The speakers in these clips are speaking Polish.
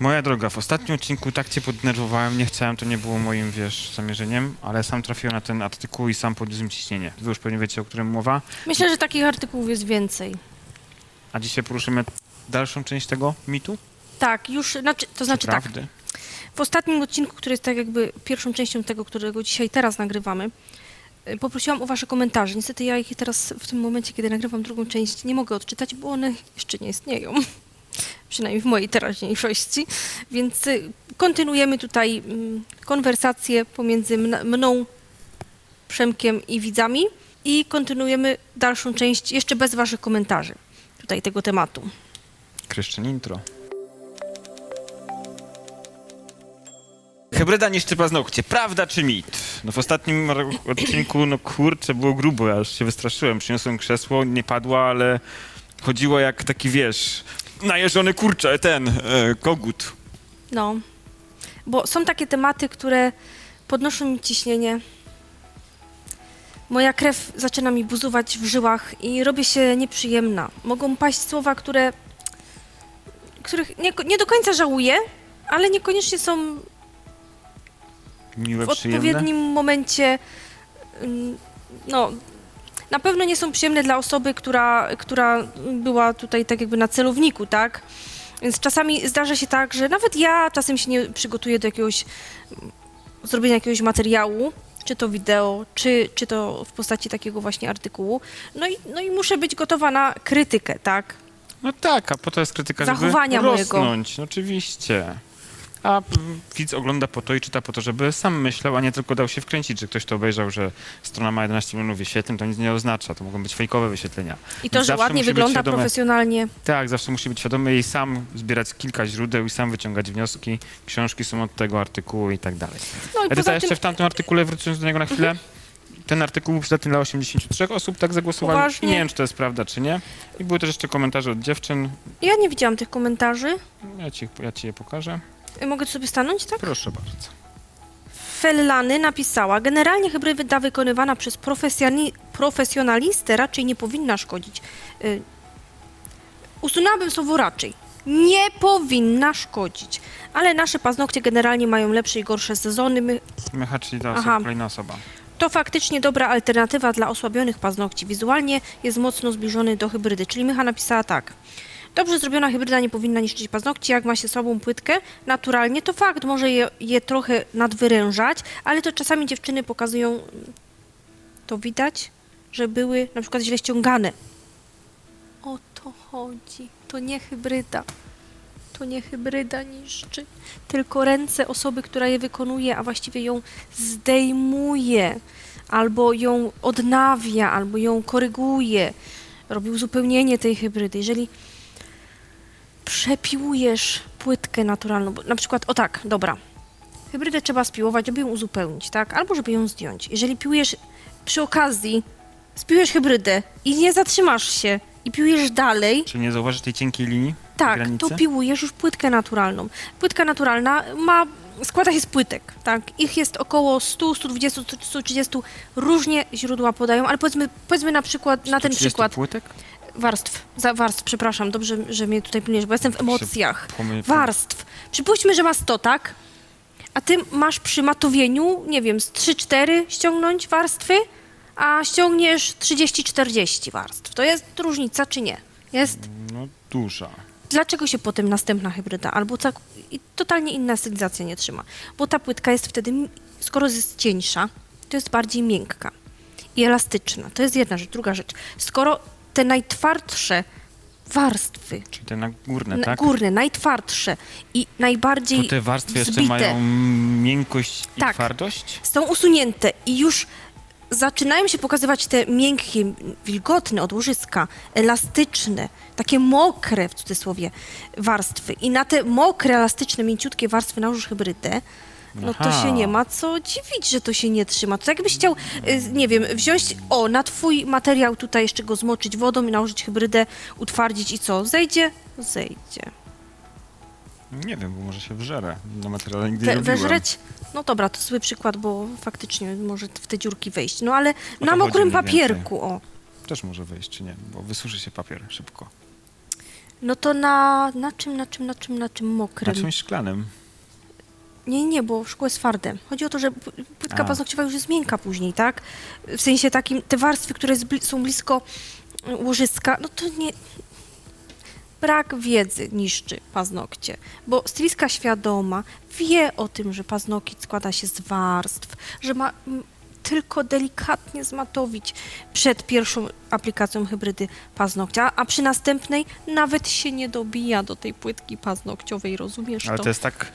Moja droga, w ostatnim odcinku tak cię poddenerwowałem, nie chciałem, to nie było moim, wiesz, zamierzeniem, ale sam trafiłem na ten artykuł i sam podniósłem ciśnienie. Wy już pewnie wiecie, o którym mowa. Myślę, że takich artykułów jest więcej. A dzisiaj poruszymy dalszą część tego mitu? Tak, już, znaczy, to znaczy tak, Prawdy? w ostatnim odcinku, który jest tak jakby pierwszą częścią tego, którego dzisiaj teraz nagrywamy, y, poprosiłam o wasze komentarze. Niestety ja ich teraz w tym momencie, kiedy nagrywam drugą część, nie mogę odczytać, bo one jeszcze nie istnieją. Przynajmniej w mojej teraźniejszości. Więc y, kontynuujemy tutaj mm, konwersację pomiędzy mn- mną, Przemkiem i widzami i kontynuujemy dalszą część jeszcze bez waszych komentarzy tutaj tego tematu. Kryszczyn intro. Hybryda niszczy paznokcie. Prawda czy mit? No w ostatnim odcinku, no kurczę, było grubo, ja już się wystraszyłem. Przyniosłem krzesło, nie padła, ale chodziło jak taki, wiesz, najeżony kurczę, ten, e, kogut. No, bo są takie tematy, które podnoszą mi ciśnienie. Moja krew zaczyna mi buzować w żyłach i robię się nieprzyjemna. Mogą paść słowa, które, których nie, nie do końca żałuję, ale niekoniecznie są Miłe, w przyjemne. odpowiednim momencie. ym, No, na pewno nie są przyjemne dla osoby, która, która była tutaj tak jakby na celowniku, tak? Więc czasami zdarza się tak, że nawet ja czasem się nie przygotuję do jakiegoś zrobienia jakiegoś materiału, czy to wideo, czy, czy to w postaci takiego właśnie artykułu. No i, no i muszę być gotowa na krytykę, tak? No tak, a po to jest krytyka, Zachowania żeby mojego. rosnąć, no oczywiście. A widz ogląda po to i czyta po to, żeby sam myślał, a nie tylko dał się wkręcić, że ktoś to obejrzał, że strona ma 11 milionów wyświetleń, to nic nie oznacza, to mogą być fejkowe wyświetlenia. I to, że Zawsze ładnie wygląda świadome- profesjonalnie. Tak, zawsze musi być świadomy i sam zbierać kilka źródeł i sam wyciągać wnioski. Książki są od tego artykułu i tak dalej. No i Edyta, poza jeszcze tym, w tamtym artykule, wracając do niego na chwilę, ten artykuł był przydatny dla 83 osób, tak? I nie wiem, czy to jest prawda, czy nie. I były też jeszcze komentarze od dziewczyn. ja nie widziałam tych komentarzy. Ja ci, ja ci je pokażę. Mogę tu sobie stanąć, tak? Proszę bardzo. Fellany napisała, generalnie hybryda wykonywana przez profesjoni- profesjonalistę raczej nie powinna szkodzić. Y, usunęłabym słowo raczej. Nie powinna szkodzić. Ale nasze paznokcie generalnie mają lepsze i gorsze sezony. My, Mecha, czyli ta Aha. osoba, kolejna osoba. to faktycznie dobra alternatywa dla osłabionych paznokci. Wizualnie jest mocno zbliżony do hybrydy. Czyli Mycha napisała tak. Dobrze zrobiona hybryda nie powinna niszczyć paznokci. Jak ma się słabą płytkę, naturalnie, to fakt, może je, je trochę nadwyrężać, ale to czasami dziewczyny pokazują, to widać, że były na przykład źle ściągane. O to chodzi. To nie hybryda. To nie hybryda niszczy, tylko ręce osoby, która je wykonuje, a właściwie ją zdejmuje, albo ją odnawia, albo ją koryguje, robi uzupełnienie tej hybrydy. Jeżeli przepiłujesz płytkę naturalną, na przykład, o tak, dobra, hybrydę trzeba spiłować, żeby ją uzupełnić, tak, albo żeby ją zdjąć. Jeżeli piłujesz przy okazji, spiłujesz hybrydę i nie zatrzymasz się i piłujesz dalej, Czyli nie zauważysz tej cienkiej linii? tak, granicy? to piłujesz już płytkę naturalną. Płytka naturalna ma, składa się z płytek, tak? Ich jest około 100, 120, 130, różnie źródła podają, ale powiedzmy, powiedzmy na przykład, na ten 130 przykład płytek? Warstw, za warstw, przepraszam, dobrze, że mnie tutaj pilnujesz, bo jestem w emocjach. Pomy- Warstw. Przypuśćmy, że ma 100, tak? A ty masz przy matowieniu, nie wiem, z 3-4 ściągnąć warstwy, a ściągniesz 30-40 warstw. To jest różnica, czy nie? Jest? No duża. Dlaczego się potem następna hybryda albo cak- i totalnie inna stylizacja nie trzyma? Bo ta płytka jest wtedy, skoro jest cieńsza, to jest bardziej miękka i elastyczna. To jest jedna rzecz. Druga rzecz, skoro te najtwardsze warstwy, Czyli te na górne, tak? górne, najtwardsze i najbardziej To te warstwy jeszcze zbite, mają miękkość i Tak. twardość? są usunięte i już zaczynają się pokazywać te miękkie, wilgotne od łożyska, elastyczne, takie mokre w cudzysłowie warstwy. I na te mokre, elastyczne, mięciutkie warstwy nałożysz hybrydę, no to się nie ma co dziwić, że to się nie trzyma. To jakbyś chciał, y, nie wiem, wziąć, o, na twój materiał tutaj jeszcze go zmoczyć wodą i nałożyć hybrydę, utwardzić i co? Zejdzie? Zejdzie. Nie wiem, bo może się wżerę. Na materiale nigdy Te, nie robiłem. weżreć? No dobra, to zły przykład, bo faktycznie może w te dziurki wejść. No ale to na chodzi mokrym mniej papierku, o. Też może wejść, czy nie? Bo wysuszy się papier szybko. No to na, na czym, na czym, na czym, na czym Na mokrym? czymś szklanym. Nie, nie, bo szkło jest twarde. Chodzi o to, że płytka A. paznokciowa już jest miękka później, tak? W sensie takim, te warstwy, które bli- są blisko łożyska, no to nie... Brak wiedzy niszczy paznokcie, bo stylistka świadoma wie o tym, że paznokieć składa się z warstw, że ma tylko delikatnie zmatowić przed pierwszą aplikacją hybrydy paznokcia, a przy następnej nawet się nie dobija do tej płytki paznokciowej, rozumiesz Ale to? to jest tak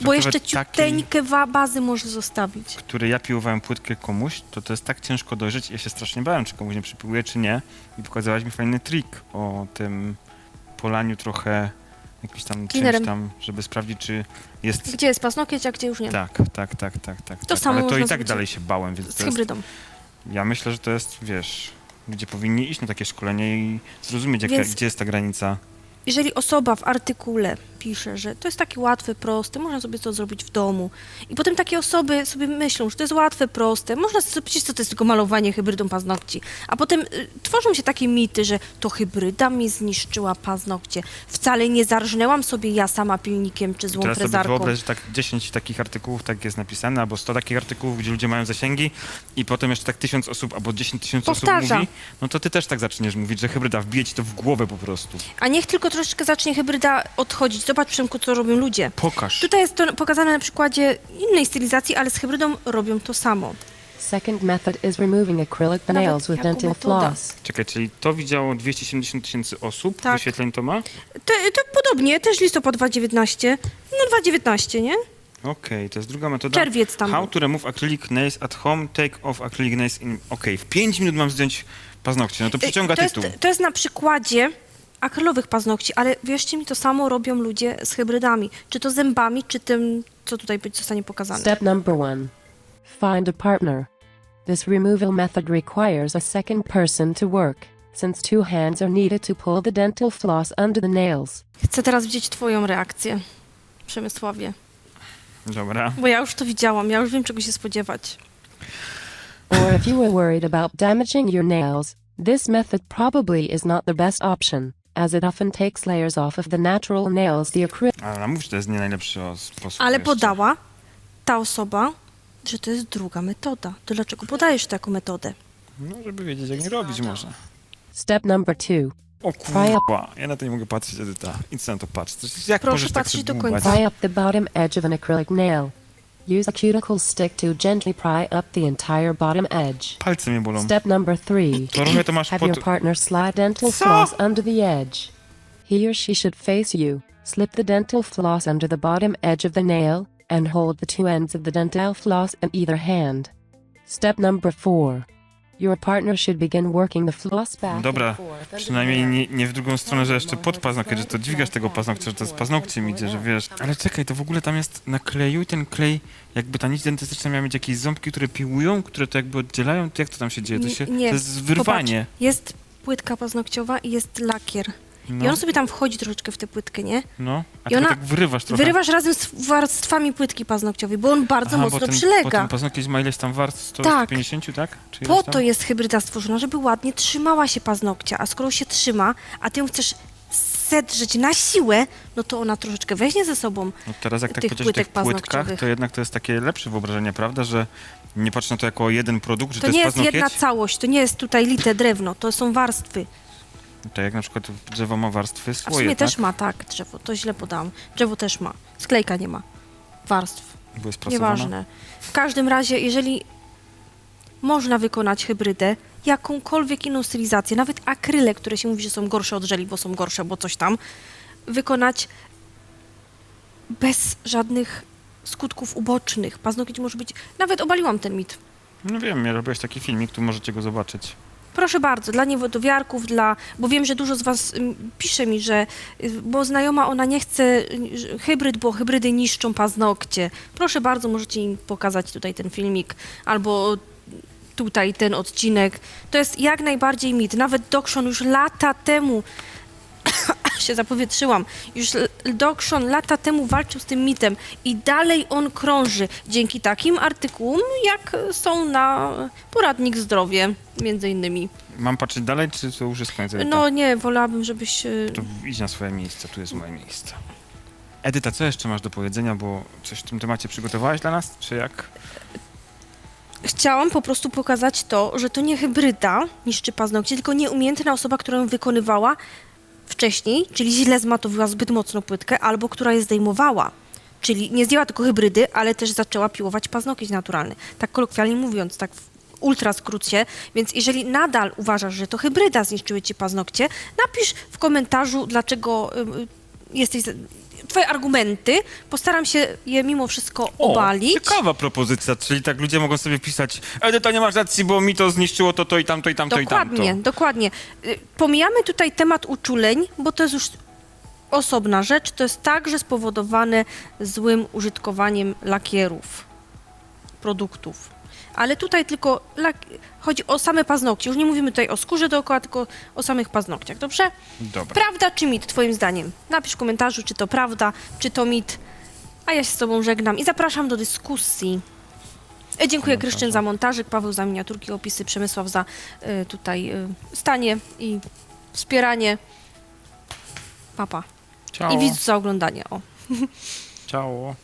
Bo jeszcze takiej, ciuteńkę wa- bazy może zostawić. który ja piłowałem płytkę komuś, to to jest tak ciężko dojrzeć. Ja się strasznie bałem, czy komuś nie przypiłuję, czy nie. I pokazałaś mi fajny trik o tym polaniu trochę jakimś tam Cleanerem. czymś tam, żeby sprawdzić, czy jest... Gdzie jest pasnokieć, a gdzie już nie. Tak, tak, tak, tak, tak. To tak. samo Ale to i tak dalej się bałem, więc Z to jest, hybrydą. ja myślę, że to jest, wiesz, gdzie powinni iść na takie szkolenie i zrozumieć, jaka, Więc- gdzie jest ta granica. Jeżeli osoba w artykule pisze, że to jest takie łatwe, proste, można sobie to zrobić w domu i potem takie osoby sobie myślą, że to jest łatwe, proste, można sobie, przecież co to jest tylko malowanie hybrydą paznokci, a potem y, tworzą się takie mity, że to hybryda mi zniszczyła paznokcie, wcale nie zarżnęłam sobie ja sama pilnikiem czy złą Teraz sobie frezarką. wyobraź, że tak 10 takich artykułów tak jest napisane, albo 100 takich artykułów, gdzie ludzie mają zasięgi i potem jeszcze tak tysiąc osób, albo 10 tysięcy osób Powtarza. mówi, no to ty też tak zaczniesz mówić, że hybryda wbije ci to w głowę po prostu. A niech tylko troszeczkę zacznie hybryda odchodzić. Zobacz, Przemku, co robią ludzie. Pokaż. Tutaj jest to pokazane na przykładzie innej stylizacji, ale z hybrydą robią to samo. Second method is removing acrylic nails with dental floss. Czekaj, czyli to widziało 270 tysięcy osób, Tak. wyświetleń to ma? To, to podobnie, też listopad 2019. No 2019, nie? Okej, to jest druga metoda. Czerwiec tam How był. to remove acrylic nails at home, take off acrylic nails in... Okej, w 5 minut mam zdjąć paznokcie, no to przyciąga to, jest, tytuł. to jest na przykładzie akrylowych paznokci, ale wierzcie mi, to samo robią ludzie z hybrydami. Czy to zębami, czy tym, co tutaj być- zostanie pokazane. Step number one. Find a partner. This removal method requires a second person to work, since two hands are needed to pull the dental floss under the nails. Chcę teraz widzieć twoją reakcję, Przemysławie. Dobra. Bo ja już to widziałam, ja już wiem, czego się spodziewać. Or if you were worried about damaging your nails, this method probably is not the best option, as it often takes layers off of the natural nails the acrylic. Ale mów, że to jest nie najlepszy o- sposób Ale jeszcze. podała ta osoba, że to jest druga metoda. To dlaczego podajesz to jako metodę? No, żeby wiedzieć, jak nie robić może. Step number two. O kurwa, ja na to nie mogę patrzeć, Edyta. Idź na to patrz. Jak Proszę możesz tak patrzeć do dłubać? końca. Pry up the bottom edge of an acrylic nail. Use a cuticle stick to gently pry up the entire bottom edge. Palce bolą. Step number three. Trochę to masz Have pod... your partner slide dental Co? floss under the edge. He or she should face you. Slip the dental floss under the bottom edge of the nail and hold the two ends of the dental floss in either hand. Step number four. Your partner should begin working the floss back Dobra, przynajmniej nie, nie w drugą stronę, że jeszcze pod paznokcie, że to dźwigasz tego paznokcia, że to z paznokciem idzie, że wiesz. Ale czekaj, to w ogóle tam jest na kleju i ten klej, jakby ta nić dentystyczna miała mieć jakieś ząbki, które piłują, które to jakby oddzielają, to jak to tam się dzieje? To, się, Nie, to jest wyrwanie. Popatrz, jest płytka paznokciowa i jest lakier. I No, on sobie tam wchodzi troszeczkę w tę płytkę, nie? no. A i ona- tak wyrywasz trochę. Wyrywasz razem z warstwami płytki paznokciowej, bo on bardzo Aha, mocno bo ten, Bo przylega. ten paznokieć ma ileś tam warstw? Tak. 150, tak? Czy Po to jest hybryda stworzona, żeby ładnie trzymała się paznokcia, a skoro się trzyma, a ty ją chcesz sedrzeć na siłę, no to ona troszeczkę weźmie ze sobą. No teraz jak tak tych powiedziałeś tych płytkach, to jednak to jest takie lepsze wyobrażenie, prawda, że nie patrz na to jako jeden produkt, że to, To nie jest paznokieć. jedna całość, to nie jest tutaj lite drewno, to są warstwy. Tak jak na przykład drzewo ma warstwy A w sumie tak? też ma, tak, drzewo, to źle podałam. Drzewo też ma, sklejka nie ma, warstw. Bo jest prasowana. Nieważne. W każdym razie, jeżeli można wykonać hybrydę, jakąkolwiek inną stylizację, nawet akryle, które się mówi, że są gorsze od żeli, bo są gorsze, bo coś tam, wykonać bez żadnych skutków ubocznych. Paznokieć może być... Nawet obaliłam ten mit. No wiem, ja robiłeś taki filmik, tu możecie go zobaczyć. Proszę bardzo, dla niewodowiarków, dla, bo wiem, że dużo z Was pisze mi, że y, bo znajoma ona nie chce y, hybryd, bo hybrydy niszczą paznokcie. Proszę bardzo, możecie im pokazać tutaj ten filmik albo tutaj ten odcinek. To jest jak najbardziej mit. Nawet Dokshon już lata temu się zapowietrzyłam. Już Dokshon lata temu walczył z tym mitem i dalej on krąży dzięki takim artykułom, jak są na poradnik zdrowie, między innymi. Mam patrzeć dalej, czy to już jest koniec? Edyta? No nie, wolałabym, żebyś... y, To idź na swoje miejsce, tu jest moje miejsce. Edyta, co jeszcze masz do powiedzenia, bo coś w tym temacie przygotowałaś dla nas, czy jak? Chciałam po prostu pokazać to, że to nie hybryda niszczy paznokcie, tylko nieumiejętna osoba, która ją wykonywała wcześniej, czyli źle zmatowiła zbyt mocno płytkę, albo która je zdejmowała. Czyli nie zdjęła tylko hybrydy, ale też zaczęła piłować paznokieć naturalny. Tak kolokwialnie mówiąc, tak w ultra skrócie. Więc jeżeli nadal uważasz, że to hybryda zniszczyły ci paznokcie, napisz w komentarzu, dlaczego jesteś... Twoje argumenty, postaram się je mimo wszystko obalić. ciekawa propozycja, czyli tak ludzie mogą sobie pisać Edyta, nie masz racji, bo mi to zniszczyło to, to i tamto, i tamto, i Dokładnie, tamto. dokładnie. Y, Pomijamy tutaj temat uczuleń, bo to jest już osobna rzecz. To jest także spowodowane złym użytkowaniem lakierów, produktów. Ale tutaj tylko lak... chodzi o same paznokcie. Już nie mówimy tutaj o skórze dookoła, tylko o samych paznokciach, dobrze? Dobra. Prawda czy mit, twoim zdaniem? Napisz w komentarzu, czy to prawda, czy to mit. A ja się z tobą żegnam i zapraszam do dyskusji. E, Dziękuję. Kryszczyn za montażyk, Paweł za miniaturki, opisy, Przemysław za e, tutaj e, stanie i wspieranie. Papa. Ciao. I widzów za oglądanie. O. Ciao.